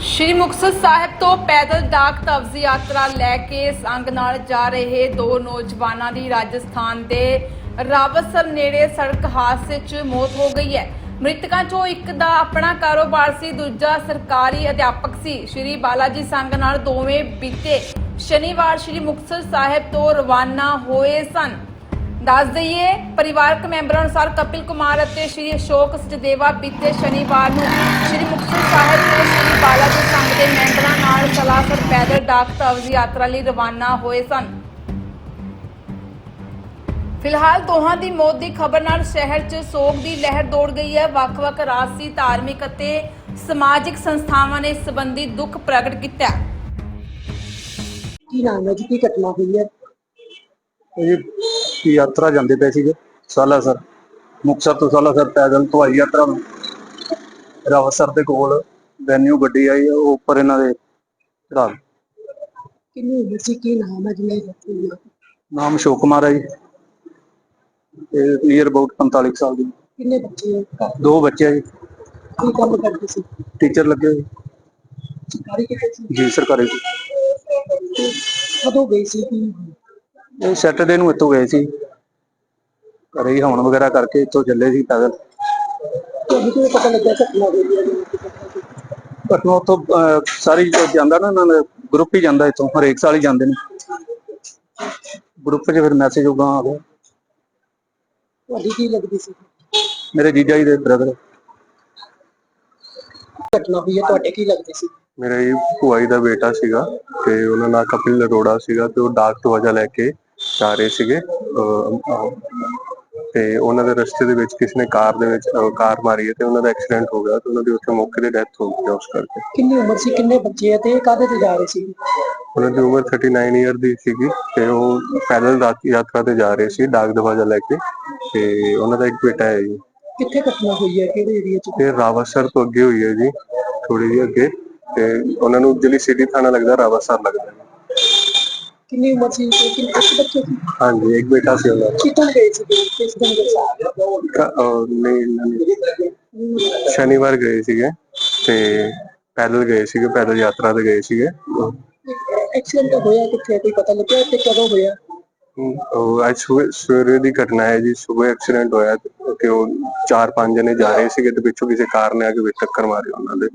ਸ਼੍ਰੀ ਮੁਕਤਸਰ ਸਾਹਿਬ ਤੋਂ ਪੈਦਲ ਡਾਕ ਤਵਜ਼ ਯਾਤਰਾ ਲੈ ਕੇ ਸੰਗ ਨਾਲ ਜਾ ਰਹੇ ਦੋ ਨੌਜਵਾਨਾਂ ਦੀ ਰਾਜਸਥਾਨ ਦੇ ਰਾਵਤਸਰ ਨੇੜੇ ਸੜਕ ਹਾਦਸੇ 'ਚ ਮੌਤ ਹੋ ਗਈ ਹੈ। ਮ੍ਰਿਤਕਾਂ 'ਚੋਂ ਇੱਕ ਦਾ ਆਪਣਾ ਕਾਰੋਬਾਰ ਸੀ, ਦੂਜਾ ਸਰਕਾਰੀ ਅਧਿਆਪਕ ਸੀ। ਸ਼੍ਰੀ ਬਾਲਾਜੀ ਸੰਗ ਨਾਲ ਦੋਵੇਂ ਬੀਤੇ ਸ਼ਨੀਵਾਰ ਸ਼੍ਰੀ ਮੁਕਤਸਰ ਸਾਹਿਬ ਤੋਂ ਰਵਾਨਾ ਹੋਏ ਸਨ। ਦੱਸ ਦਈਏ, ਪਰਿਵਾਰਕ ਮੈਂਬਰਾਂ ਅਨੁਸਾਰ ਕਪਿਲ ਕੁਮਾਰ ਅਤੇ ਸ਼੍ਰੀ ਅਸ਼ੋਕ ਸਚਦੇਵਾ ਬੀਤੇ ਸ਼ਨੀਵਾਰ ਨੂੰ ਸ਼੍ਰੀ ਮੁਕਤਸਰ ਸਾਹਿਬ ਤੋਂ ਸ਼੍ਰੀ ਬਾਲਾਜੀ ਸੰਘ ਦੇ ਮੈਂਬਰਾਂ ਸਲਾਸਰ ਪੈਦਲ ਡਾਕ ਤਵਜ਼ ਯਾਤਰਾ ਲਈ ਰਵਾਨਾ ਹੋਏ ਸਨ। ਫਿਲਹਾਲ ਦੋਹਾਂ ਦੀ ਮੌਤ ਦੀ ਖਬਰ ਨਾਲ ਸ਼ਹਿਰ 'ਚ ਸੋਗ ਦੀ ਲਹਿਰ ਦੌੜ ਗਈ ਹੈ। ਵੱਖ-ਵੱਖ ਰਾਜਸੀ ਧਾਰਮਿਕ ਅਤੇ ਸਮਾਜਿਕ ਸੰਸਥਾਵਾਂ ਨੇ ਇਸ ਸੰਬੰਧੀ ਦੁੱਖ ਪ੍ਰਗਟ ਕੀਤਾ ਕੀ ਨਾਮ ਹੈ ਜੀ? ਕੀ ਘਟਨਾ ਹੋਈ ਹੈ? ਇਹ ਯਾਤਰਾ ਜਾਂਦੇ ਪਏ ਸੀਗੇ? ਸਾਲਾਸਰ। ਮੁਕਤਸਰ ਤੋਂ ਸਾਲਾਸਰ ਪੈਦਲ ਹਵਾਈ ਯਾਤਰਾ ਨੂੰ। ਰਾਵਸਰ ਦੇ ਕੋਲ ਵੈਨਿਊ ਗੱਡੀ ਆਈ ਉਹ ਉੱਪਰ ਇਹਨਾਂ ਦੇ ਚੜਾ ਕਿੰਨੀ ਉਮਰ ਸੀ? ਕੀ ਨਾਮ ਹੈ ਜਿਹਨੇ ਦਿੱਤੀ ਹੋਈ ਹੈ? ਨਾਮ ਅਸ਼ੋਕ ਕੁਮਾਰ ਹੈ ਜੀ। ਇਹ ਨੀਅਰ ਅਬਾਊਟ 45 ਸਾਲ ਦੀ। ਕਿੰਨੇ ਬੱਚੇ ਹੈ ਦੋ ਬੱਚੇ ਆ ਜੀ। ਕੀ ਕੰਮ ਕਰਦੇ ਸੀ? ਟੀਚਰ ਲੱਗੇ ਹੋਏ। ਸਰਕਾਰੀ ਕਿਤੇ ਸੀ? ਜੀ ਸਰਕਾਰੀ। ਤੇ ਕਦੋਂ ਗਈ ਸੀ? ਕੀ ਇਹ ਸੈਟਰਡੇ ਨੂੰ ਇੱਥੋਂ ਗਏ ਸੀ। ਘਰੇ ਹੀ ਹਵਨ ਵਗੈਰਾ ਕਰਕੇ ਇੱਥੋਂ ਚੱਲੇ ਸੀ ਪੈਦਲ। ਤੁਹਾਨੂੰ ਕਿਵੇਂ ਪਤਾ ਲੱਗਿਆ ਘਟਨਾ? ਹੋਈ ਹੈ ਘਟਨਾ ਉੱਥੋਂ ਸਾਰੀ ਜੋ ਜਾਂਦਾ ਨਾ ਇਹਨਾਂ ਦਾ ਗਰੁੱਪ ਹੀ ਜਾਂਦਾ ਇੱਥੋਂ ਹਰੇਕ ਸਾਲ ਹੀ ਜਾਂਦੇ ਨੇ। ਗਰੁੱਪ 'ਚ ਫਿਰ ਮੈਸੇਜ ਉਗਾ ਆ ਗਿਆ ਤੁਹਾਡੀ ਕੀ ਲੱਗਦੀ ਸੀ? ਮੇਰੇ ਜੀਜਾ ਜੀ ਦੇ ਬ੍ਰਦਰ ਘਟਨਾ ਹੋਈ ਹੈ ਤੁਹਾਡੇ ਕੀ ਲੱਗਦੀ ਸੀ? ਮੇਰਾ ਇਹ ਭੂਆ ਜੀ ਦਾ ਬੇਟਾ ਸੀਗਾ ਤੇ ਉਹਨਾਂ ਨਾਲ ਕਪਿਲ ਅਰੋੜਾ ਸੀਗਾ ਤੇ ਉਹ ਡਾਕ ਤੋਂ ਵਜਾ ਲੈ ਕੇ ਜਾ ਰਹੇ ਸੀਗੇ। ਤੇ ਉਹਨਾਂ ਦੇ ਰਸਤੇ ਦੇ ਵਿੱਚ ਕਿਸੇ ਨੇ ਕਾਰ ਦੇ ਵਿੱਚ ਅਹ, ਕਾਰ ਮਾਰੀ ਹੈ ਤੇ ਉਹਨਾਂ ਦਾ ਐਕਸੀਡੈਂਟ ਹੋ ਗਿਆ ਤੇ ਉਹਨਾਂ ਦੀ ਉੱਥੇ ਮੌਕੇ ਤੇ ਡੈਥ ਹੋ ਗਈ ਉਸ ਕਰਕੇ। ਕਿੰਨੀ ਉਮਰ ਸੀ? ਕਿੰਨੇ ਬੱਚੇ ਤੇ ਇਹ ਕਾਹਦੇ ਤੇ ਜਾ ਰਹੇ ਸੀ? ਉਹਨਾਂ ਦੀ ਉਮਰ 39 ਇਅਰ ਦੀ ਸੀਗੀ ਤੇ ਉਹ ਪੈਦਲ ਰਾਤ ਯਾਤਰਾ ਤੇ ਜਾ ਰਹੇ ਸੀ ਡਾਕ ਦਵਾਜਾ ਲੈ ਕੇ ਤੇ ਉਹਨਾਂ ਦਾ ਇੱਕ ਬੇਟਾ ਹੈ ਜੀ। ਕਿੱਥੇ ਘਟਨਾ ਹੋਈ ਹੈ? ਕਿਹੜੇ ਏਰੀਆ 'ਚ? ਤੇ ਰਾਵਸਰ ਤੋਂ ਅੱਗੇ ਹੋਈ ਹੈ ਜੀ ਥੋੜੀ ਜਿਹੀ ਅੱਗੇ ਤੇ ਉਹਨਾਂ ਨੂੰ ਜਿਹੜੀ ਸਿਟੀ ਥਾਣਾ ਲੱਗਦਾ ਰਾਵਸਰ ਲੱਗਦਾ। ਕਿੰਨੀ ਉਮਰ ਸੀ? ਤੇ ਕਿੰਨੇ ਇੱਕ ਬੱਚੇ ਸੀ? ਹਾਂਜੀ ਇੱਕ ਬੇਟਾ ਸੀ ਉਹਨਾਂ ਦਾ ਕਿਤੋਂ ਗਏ ਸੀ ਕਿਸ ਦਿਨ ਗਏ ਸੀ? ਕ- ਨਹੀਂ ਇਹਨਾਂ ਨੇ ਸ਼ਨੀਵਾਰ ਗਏ ਸੀਗੇ ਤੇ ਪੈਦਲ ਗਏ ਸੀਗੇ ਪੈਦਲ ਯਾਤਰਾ ਤੇ ਗਏ ਸੀਗੇ। ਐਕਸੀਡੈਂਟ ਹੋਇਆ ਕਿੱਥੇ ਕੋਈ ਪਤਾ ਲੱਗਿਆ ਤੇ ਕਦੋਂ ਹੋਇਆ? ਹਮ, ਉਹ ਅੱਜ ਸਵੇਰੇ ਸਵੇਰੇ ਦੀ ਘਟਨਾ ਹੈ ਜੀ ਸਵੇਰੇ ਐਕਸੀਡੈਂਟ ਹੋਇਆ ਤੇ ਤੇ ਉਹ ਚਾਰ ਪੰਜ ਜਣੇ ਜਾ ਰਹੇ ਸੀਗੇ ਤੇ ਪਿੱਛੋਂ ਕਿਸੇ ਕਾਰ ਨੇ ਆ ਕੇ ਵਿੱਚ ਟੱਕਰ ਮਾਰੀ ਉਹਨਾਂ ਦੇ।